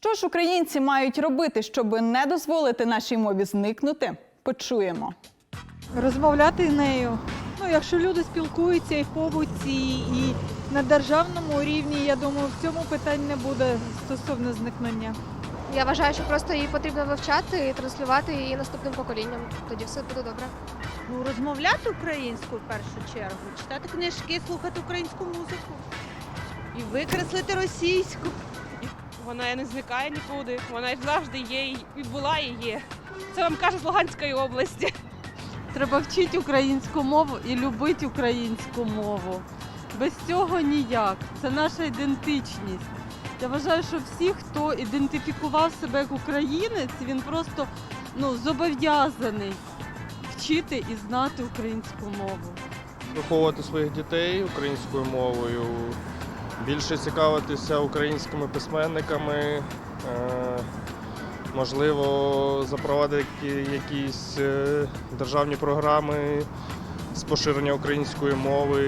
Що ж українці мають робити, щоб не дозволити нашій мові зникнути? Почуємо. розмовляти нею. Ну, якщо люди спілкуються і в побуті, і на державному рівні, я думаю, в цьому питань не буде стосовно зникнення. Я вважаю, що просто її потрібно вивчати і транслювати її наступним поколінням. Тоді все буде добре. Ну, розмовляти українською в першу чергу, читати книжки, слухати українську музику і викреслити російську. Вона не зникає нікуди. Вона завжди є і була і є. Це вам каже з Луганської області. Треба вчити українську мову і любити українську мову. Без цього ніяк. Це наша ідентичність. Я вважаю, що всі, хто ідентифікував себе як українець, він просто ну, зобов'язаний вчити і знати українську мову. виховувати своїх дітей українською мовою, більше цікавитися українськими письменниками, е, можливо, запровадити якісь е, державні програми з поширення української мови.